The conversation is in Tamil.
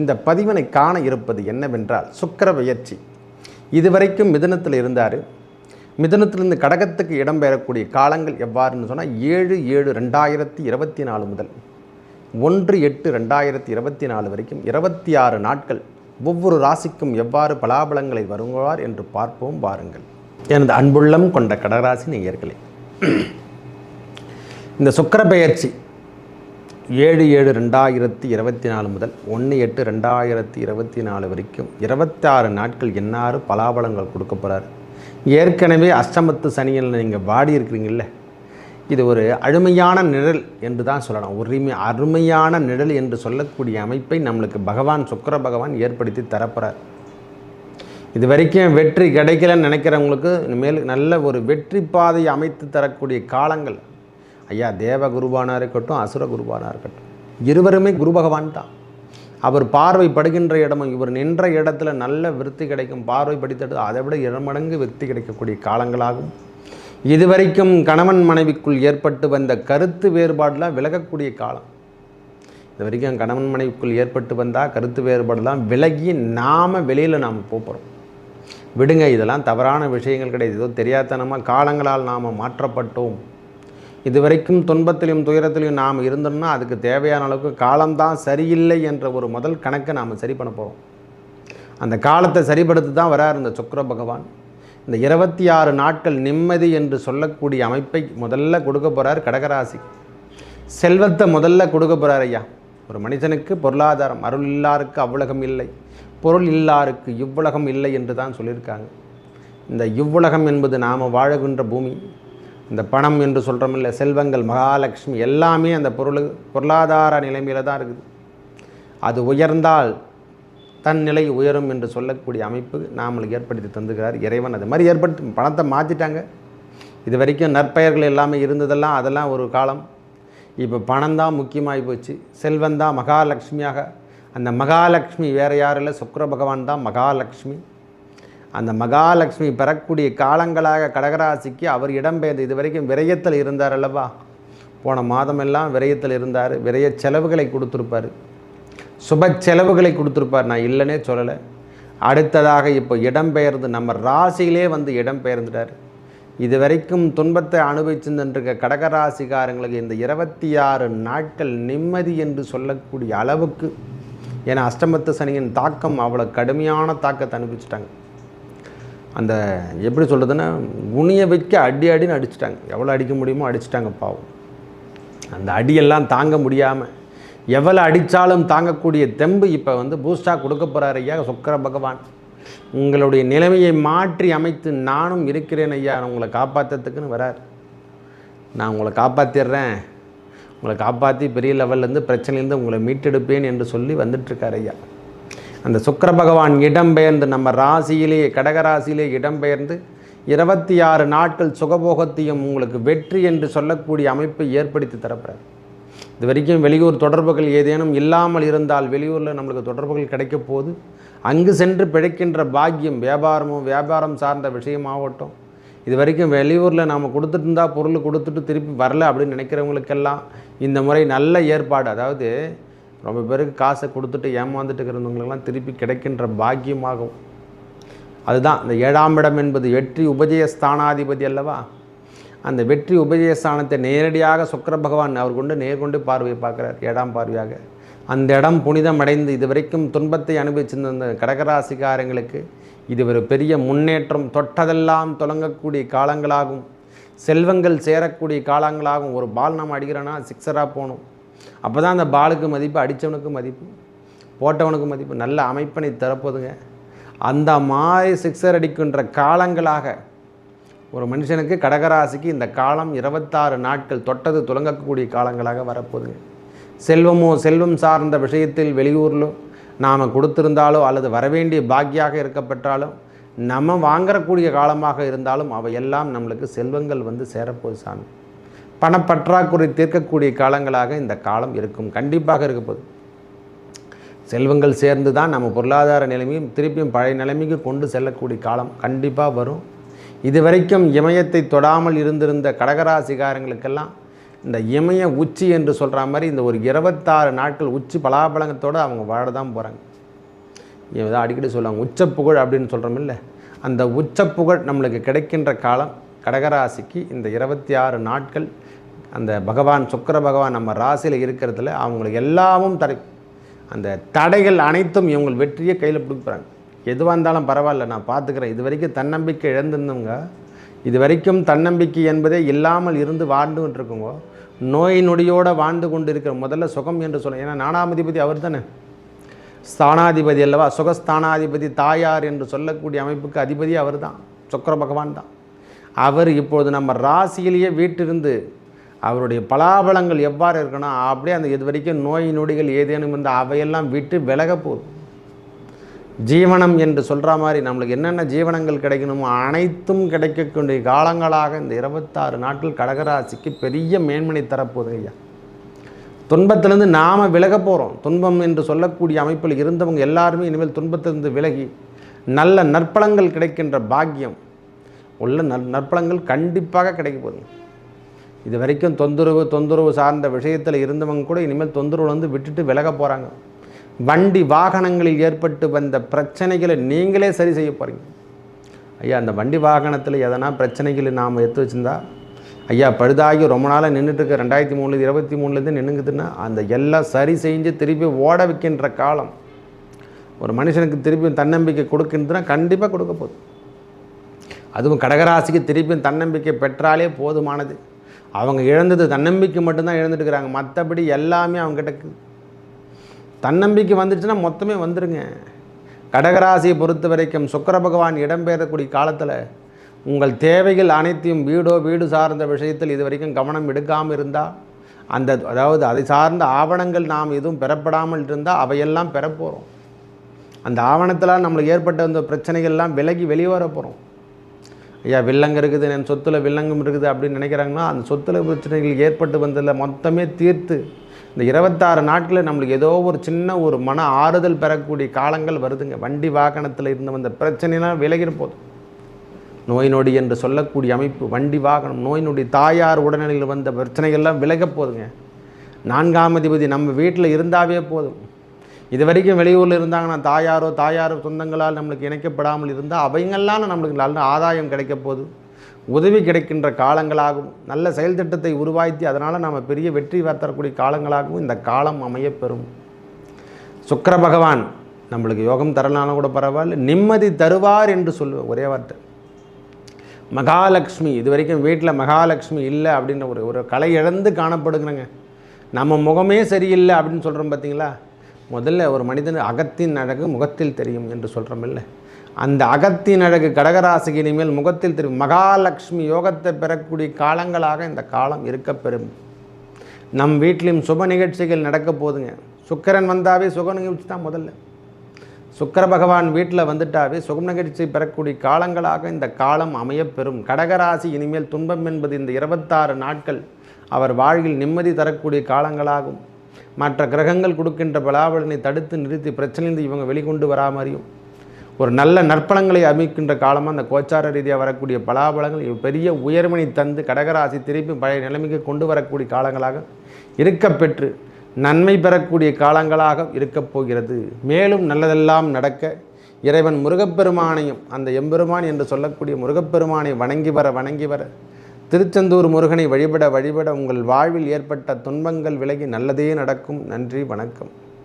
இந்த பதிவினை காண இருப்பது என்னவென்றால் சுக்கிர பெயர்ச்சி இதுவரைக்கும் மிதனத்தில் இருந்தார். மிதனத்திலிருந்து கடகத்துக்கு இடம்பெறக்கூடிய காலங்கள் எவ்வாறுன்னு சொன்னால் ஏழு ஏழு ரெண்டாயிரத்தி இருபத்தி நாலு முதல். ஒன்று எட்டு ரெண்டாயிரத்தி இருபத்தி நாலு வரைக்கும் இருபத்தி ஆறு நாட்கள் ஒவ்வொரு ராசிக்கும் எவ்வாறு பலாபலங்களை வருவார் என்று பார்ப்போம் வாருங்கள். எனது அன்புள்ளம் கொண்ட கடகராசி நேயர்களே. இந்த சுக்கிர பெயர்ச்சி ஏழு ஏழு ரெண்டாயிரத்தி இருபத்தி நாலு முதல் ஒன்று எட்டு ரெண்டாயிரத்தி இருபத்தி நாலு வரைக்கும் இருபத்தாறு நாட்கள் என்னாறு பலாபலங்கள் கொடுக்க போகிறார் ஏற்கனவே அஷ்டமத்து சனியில் நீங்கள் வாடி இருக்கிறீங்கல்ல இது ஒரு அருமையான நிழல் என்று தான் சொல்லலாம். உரிமை அருமையான நிழல் என்று சொல்லக்கூடிய அமைப்பை நம்மளுக்கு பகவான் சுக்கர பகவான் ஏற்படுத்தி தரப்போகிறார் இது வரைக்கும் வெற்றி கிடைக்கலன்னு நினைக்கிறவங்களுக்கு இனிமேல் நல்ல ஒரு வெற்றி பாதை அமைத்து தரக்கூடிய காலங்கள் ஐயா தேவ குருவானா இருக்கட்டும் அசுர குருவானா இருக்கட்டும். இருவருமே குரு பகவான் தான். அவர் பார்வை படுகின்ற இடமும் இவர் நின்ற இடத்துல நல்ல விருத்தி கிடைக்கும். பார்வை படித்தது அதை விட இருமடங்கு விருத்தி கிடைக்கக்கூடிய காலங்களாகும். இதுவரைக்கும் கணவன் மனைவிக்குள் ஏற்பட்டு வந்த கருத்து வேறுபாடெலாம் விலகக்கூடிய காலம். இது வரைக்கும் கணவன் மனைவிக்குள் ஏற்பட்டு வந்தால் கருத்து வேறுபாடுலாம் விலகி நாம் வெளியில் நாம் போகிறோம் விடுங்க இதெல்லாம் தவறான விஷயங்கள் கிடையாது. ஏதோ தெரியாதனமாக காலங்களால் நாம் மாற்றப்பட்டோம். இதுவரைக்கும் துன்பத்திலையும் துயரத்திலையும் நாம் இருந்தோம்னா அதுக்கு தேவையான அளவுக்கு காலம்தான் சரியில்லை என்ற ஒரு முதல் கணக்கை நாம் சரி பண்ண போகிறோம் அந்த காலத்தை சரிப்படுத்தி தான் வரார் இந்த சுக்கர பகவான். இந்த இருபத்தி ஆறு நாட்கள் நிம்மதி என்று சொல்லக்கூடிய அமைப்பை முதல்ல கொடுக்க போகிறார் கடகராசி. செல்வத்தை முதல்ல கொடுக்க போகிறார் ஐயா. ஒரு மனிதனுக்கு பொருளாதாரம் அருள் இல்லாருக்கு அவ்வுலகம் இல்லை. பொருள் இல்லாருக்கு இவ்வுலகம் இல்லை என்று தான் சொல்லியிருக்காங்க. இந்த இவ்வுலகம் என்பது நாம் வாழுகின்ற பூமி. இந்த பணம் என்று சொல்கிறோமில்ல செல்வங்கள் மகாலட்சுமி எல்லாமே அந்த பொருள் பொருளாதார நிலைமையில் தான் இருக்குது. அது உயர்ந்தால் தன் நிலை உயரும் என்று சொல்லக்கூடிய அமைப்பு நாமளுக்கு ஏற்படுத்தி தந்துகிறார் இறைவன். அது மாதிரி ஏற்படுத்தி பணத்தை மாற்றிட்டாங்க இது வரைக்கும் நற்பெயர்கள் எல்லாமே இருந்ததெல்லாம் அதெல்லாம் ஒரு காலம். இப்போ பணம் தான் முக்கியமாகி போச்சு. செல்வந்தான் மகாலட்சுமியாக. அந்த மகாலட்சுமி வேறு யாரும் இல்லை. சுக்கிர பகவான் தான் மகாலட்சுமி. அந்த மகாலட்சுமி பெறக்கூடிய காலங்களாக கடகராசிக்கு அவர் இடம்பெயர்ந்து இது வரைக்கும் விரயத்தில் இருந்தார் அல்லவா? போன மாதமெல்லாம் விரயத்தில் இருந்தார். விரய செலவுகளை கொடுத்துருப்பார். சுப செலவுகளை கொடுத்துருப்பார். நான் இல்லைன்னே சொல்லலை. அடுத்ததாக இப்போ இடம்பெயர்ந்து நம்ம ராசியிலே வந்து இடம்பெயர்ந்துட்டார். இது வரைக்கும் துன்பத்தை அனுபவிச்சுருக்க கடகராசிக்காரங்களுக்கு இந்த இருபத்தி ஆறு நாட்கள் நிம்மதி என்று சொல்லக்கூடிய அளவுக்கு ஏன்னா அஷ்டமத்து சனியின் தாக்கம் அவ்வளோ கடுமையான தாக்கத்தை அனுபவிச்சிட்டாங்க. அந்த எப்படி சொல்கிறதுன்னா குனிய வைக்க அடி அடின்னு அடிச்சிட்டாங்க. எவ்வளோ அடிக்க முடியுமோ அடிச்சிட்டாங்க பாவம். அந்த அடியெல்லாம் தாங்க முடியாமல் எவ்வளோ அடித்தாலும் தாங்கக்கூடிய தெம்பு இப்போ வந்து பூஸ்டாக கொடுக்க போகிறார் ஐயா சுக்கர பகவான். உங்களுடைய நிலைமையை மாற்றி அமைத்து நானும் இருக்கிறேன் ஐயா. உங்களை காப்பாற்றுறதுக்குன்னு வரார். நான் உங்களை காப்பாற்றிடுறேன் உங்களை காப்பாற்றி பெரிய லெவல்லேருந்து பிரச்சனையிலேருந்து உங்களை மீட்டெடுப்பேன் என்று சொல்லி வந்துட்டுருக்கார் ஐயா. அந்த சுக்கர பகவான் இடம்பெயர்ந்து நம்ம ராசியிலேயே கடகராசியிலே இடம்பெயர்ந்து இருபத்தி ஆறு நாட்கள் சுகபோகத்தையும் உங்களுக்கு வெற்றி என்று சொல்லக்கூடிய அமைப்பை ஏற்படுத்தி தரப்படுறார் இது வரைக்கும் வெளியூர் தொடர்புகள் ஏதேனும் இல்லாமல் இருந்தால் வெளியூரில் நம்மளுக்கு தொடர்புகள் கிடைக்க போது அங்கு சென்று பிழைக்கின்ற பாக்கியம் வியாபாரமோ வியாபாரம் சார்ந்த விஷயமாகட்டும் இது வரைக்கும் வெளியூரில் நாம் கொடுத்துட்டு இருந்தால் பொருள் கொடுத்துட்டு திருப்பி வரல அப்படின்னு நினைக்கிறவங்களுக்கெல்லாம் இந்த முறை நல்ல ஏற்பாடு. அதாவது ரொம்ப பேருக்கு காசை கொடுத்துட்டு ஏமாந்துட்டு இருக்கிறவங்களுக்கெல்லாம் திருப்பி கிடைக்கின்ற பாக்கியமாகும். அதுதான் இந்த ஏழாம் இடம் என்பது வெற்றி உபஜய ஸ்தானாதிபதி அல்லவா? அந்த வெற்றி உபஜயஸ்தானத்தை நேரடியாக சுக்கர பகவான் அவர் கொண்டு நேர்கொண்டு பார்வையை பார்க்குறார் ஏழாம் பார்வையாக. அந்த இடம் புனிதம் அடைந்து இதுவரைக்கும் துன்பத்தை அனுபவிச்சிருந்த அந்த கடகராசிக்காரங்களுக்கு இது ஒரு பெரிய முன்னேற்றம் தொட்டதெல்லாம் தொடங்கக்கூடிய காலங்களாகும். செல்வங்கள் சேரக்கூடிய காலங்களாகும். ஒரு பால் நம்ம அடிக்கிறோன்னா சிக்ஸராக போகணும். அப்போ தான் அந்த பாலுக்கு மதிப்பு அடித்தவனுக்கு மதிப்பு போட்டவனுக்கு மதிப்பு நல்ல அமைப்பினை தரப்போதுங்க. அந்த மாதிரி சிக்ஸர் அடிக்கின்ற காலங்களாக ஒரு மனுஷனுக்கு கடகராசிக்கு இந்த காலம் இருபத்தாறு நாட்கள் தொட்டது துலங்கக்கூடிய காலங்களாக வரப்போகுதுங்க செல்வமோ செல்வம் சார்ந்த விஷயத்தில் வெளியூரிலோ நாம் கொடுத்திருந்தாலோ அல்லது வரவேண்டிய பாக்கியாக இருக்கப்பட்டாலும் நம்ம வாங்கக்கூடிய காலமாக இருந்தாலும் அவையெல்லாம் நம்மளுக்கு செல்வங்கள் வந்து சேரப்போகுது சாமி. பணப்பற்றாக்குறை தீர்க்கக்கூடிய காலங்களாக இந்த காலம் இருக்கும். கண்டிப்பாக இருக்க போகுது செல்வங்கள் சேர்ந்து தான் நம்ம பொருளாதார நிலைமையும் திருப்பியும் பழைய நிலைமைக்கு கொண்டு செல்லக்கூடிய காலம் கண்டிப்பாக வரும். இதுவரைக்கும் இமயத்தை தொடாமல் இருந்திருந்த கடகராசிகாரங்களுக்கெல்லாம் இந்த இமய உச்சி என்று சொல்கிற மாதிரி இந்த ஒரு இருபத்தாறு நாட்கள் உச்சி பலாபலங்கத்தோடு அவங்க வாழ தான் போகிறாங்க இதை அடிக்கடி சொல்லுவாங்க உச்சப்புகழ் அப்படின்னு சொல்கிறோம் இல்லை? அந்த உச்சப்புகழ் நம்மளுக்கு கிடைக்கின்ற காலம் கடகராசிக்கு இந்த இருபத்தி ஆறு நாட்கள் அந்த பகவான் சுக்கர பகவான் நம்ம ராசியில் இருக்கிறதுல அவங்களுக்கு எல்லாமும் தடை அந்த தடைகள் அனைத்தும் இவங்க வெற்றியை கையில் பிடிக்கிறாங்க. எதுவாக இருந்தாலும் பரவாயில்ல நான் பார்த்துக்கிறேன். இது வரைக்கும் தன்னம்பிக்கை இழந்திருந்தவங்க இது வரைக்கும் தன்னம்பிக்கை என்பதே இல்லாமல் இருந்து வாழ்ந்துகிட்டு இருக்குங்க. நோய் நொடியோடு வாழ்ந்து கொண்டு இருக்கிற முதல்ல சுகம் என்று சொல்ல ஏன்னா நானாமதிபதி அவர் தானே? ஸ்தானாதிபதி அல்லவா? சுகஸ்தானாதிபதி தாயார் என்று சொல்லக்கூடிய அமைப்புக்கு அதிபதி அவர் தான் சுக்கர பகவான் தான். அவர் இப்பொழுது நம்ம ராசியிலேயே வீட்டிருந்து அவருடைய பலாபலங்கள் எவ்வாறு இருக்கணும் அப்படியே அந்த இது வரைக்கும் நோய் நொடிகள் ஏதேனும் இருந்தால் அவையெல்லாம் விட்டு விலக போகுது. ஜீவனம் என்று சொல்கிற மாதிரி நம்மளுக்கு என்னென்ன ஜீவனங்கள் கிடைக்கணுமோ அனைத்தும் கிடைக்கக்கூடிய காலங்களாக இந்த இருபத்தாறு நாட்கள் கடகராசிக்கு பெரிய மேன்மனை தரப்போகுது ஐயா. துன்பத்திலேருந்து நாம் விலக போகிறோம் துன்பம் என்று சொல்லக்கூடிய அமைப்பில் இருந்தவங்க எல்லாருமே இனிமேல் துன்பத்திலிருந்து விலகி நல்ல நற்பலங்கள் கிடைக்கின்ற பாக்கியம் உள்ள நற் நற்பலங்கள் கண்டிப்பாக கிடைக்க போகுது. இது வரைக்கும் தொந்தரவு தொந்தரவு சார்ந்த விஷயத்தில் இருந்தவங்க கூட இனிமேல் தொந்தரவு வந்து விட்டுட்டு விலக போகிறாங்க வண்டி வாகனங்களில் ஏற்பட்டு வந்த பிரச்சனைகளை நீங்களே சரி செய்ய போகிறீங்க ஐயா அந்த வண்டி வாகனத்தில் எதனா பிரச்சனைகளை நாம் எடுத்து வச்சுருந்தா ஐயா பழுதாகி ரொம்ப நாளாக நின்றுட்டுருக்கு ரெண்டாயிரத்தி மூணு இருபத்தி மூணுலேருந்து நின்றுங்குதுன்னா அந்த எல்லாம் சரி செஞ்சு திருப்பி ஓட வைக்கின்ற காலம். ஒரு மனுஷனுக்கு திருப்பி தன்னம்பிக்கை கொடுக்கின்றதுனா கண்டிப்பாக கொடுக்க போகுது. அதுவும் கடகராசிக்கு திருப்பியும் தன்னம்பிக்கை பெற்றாலே போதுமானது. அவங்க இழந்தது தன்னம்பிக்கை மட்டும்தான் இழந்துட்டுருக்குறாங்க. மற்றபடி எல்லாமே அவங்க கிட்டக்கு தன்னம்பிக்கை வந்துச்சுன்னா மொத்தமே வந்துடுங்க கடகராசியை பொறுத்த வரைக்கும் சுக்கர பகவான் இடம்பெறக்கூடிய காலத்தில் உங்கள் தேவைகள் அனைத்தையும் வீடோ வீடு சார்ந்த விஷயத்தில் இது வரைக்கும் கவனம் எடுக்காமல் இருந்தால் அந்த அதாவது அதை சார்ந்த ஆவணங்கள் நாம் எதுவும் பெறப்படாமல் இருந்தால் அவையெல்லாம் பெறப்போகிறோம் அந்த ஆவணத்தில் நம்மளுக்கு ஏற்பட்ட அந்த பிரச்சனைகள்லாம் விலகி வெளியே வர போகிறோம் ஐயா வில்லங்கம் இருக்குது என் சொத்தில் வில்லங்கம் இருக்குது அப்படின்னு நினைக்கிறாங்கன்னா அந்த சொத்தில் பிரச்சனைகள் ஏற்பட்டு வந்ததில் மொத்தமே தீர்த்து இந்த இருபத்தாறு நாட்களில் நம்மளுக்கு ஏதோ ஒரு சின்ன ஒரு மன ஆறுதல் பெறக்கூடிய காலங்கள் வருதுங்க. வண்டி வாகனத்தில் இருந்து வந்த பிரச்சனைலாம் விலகிற போதும் நோய் நொடி என்று சொல்லக்கூடிய அமைப்பு வண்டி வாகனம் நோய் நொடி தாயார் உடல்நிலையில் வந்த பிரச்சனைகள்லாம் விலகப் போதுங்க. நான்காம் அதிபதி நம்ம வீட்டில் இருந்தாவே போதும். இது வரைக்கும் வெளியூரில் இருந்தாங்கன்னா தாயாரோ தாயாரோ சொந்தங்களால் நம்மளுக்கு இணைக்கப்படாமல் இருந்தால் அவைங்கெல்லாம் நம்மளுக்கு நல்ல ஆதாயம் கிடைக்க போகுது. உதவி கிடைக்கின்ற காலங்களாகவும் நல்ல செயல் திட்டத்தை உருவாக்கி அதனால் நாம் பெரிய வெற்றி தரக்கூடிய காலங்களாகவும் இந்த காலம் அமையப்பெறும். சுக்கர பகவான் நம்மளுக்கு யோகம் தரனாலும் கூட பரவாயில்ல நிம்மதி தருவார் என்று சொல்லுவேன் ஒரே வார்த்தை. மகாலட்சுமி இது வரைக்கும் வீட்டில் மகாலட்சுமி இல்லை அப்படின்ற ஒரு ஒரு கலை இழந்து காணப்படுங்கிறங்க நம்ம முகமே சரியில்லை அப்படின்னு சொல்கிறோம் பார்த்தீங்களா முதல்ல ஒரு மனிதன் அகத்தின் அழகு முகத்தில் தெரியும் என்று சொல்கிறோம் இல்லை அந்த அகத்தின் அழகு கடகராசிக்கு இனிமேல் முகத்தில் தெரியும். மகாலட்சுமி யோகத்தை பெறக்கூடிய காலங்களாக இந்த காலம் இருக்கப்பெறும். நம் வீட்டிலும் சுப நிகழ்ச்சிகள் நடக்க போதுங்க. சுக்கரன் வந்தாவே சுக நிகழ்ச்சி தான் முதல்ல. சுக்கர பகவான் வீட்டில் வந்துட்டாவே சுகம் நிகழ்ச்சி பெறக்கூடிய காலங்களாக இந்த காலம் அமையப்பெறும். கடகராசி இனிமேல் துன்பம் என்பது இந்த இருபத்தாறு நாட்கள் அவர் வாழ்வில் நிம்மதி தரக்கூடிய காலங்களாகும். மற்ற கிரகங்கள் கொடுக்கின்ற பலாபலனை தடுத்து நிறுத்தி பிரச்சனையிலிருந்து இவங்க வெளிக்கொண்டு வரா மாதிரியும் ஒரு நல்ல நற்பலங்களை அமைக்கின்ற காலமாக அந்த கோச்சார ரீதியாக வரக்கூடிய பலாபலங்கள் பெரிய உயர்மனை தந்து கடகராசி திருப்பி பழைய நிலைமைக்கு கொண்டு வரக்கூடிய காலங்களாக இருக்கப்பெற்று நன்மை பெறக்கூடிய காலங்களாக இருக்கப் போகிறது. மேலும் நல்லதெல்லாம் நடக்க இறைவன் முருகப்பெருமானையும் அந்த எம்பெருமான் என்று சொல்லக்கூடிய முருகப்பெருமானை வணங்கி வர வணங்கி வர திருச்செந்தூர் முருகனை வழிபட வழிபட உங்கள் வாழ்வில் ஏற்பட்ட துன்பங்கள் விலகி நல்லதே நடக்கும். நன்றி வணக்கம்.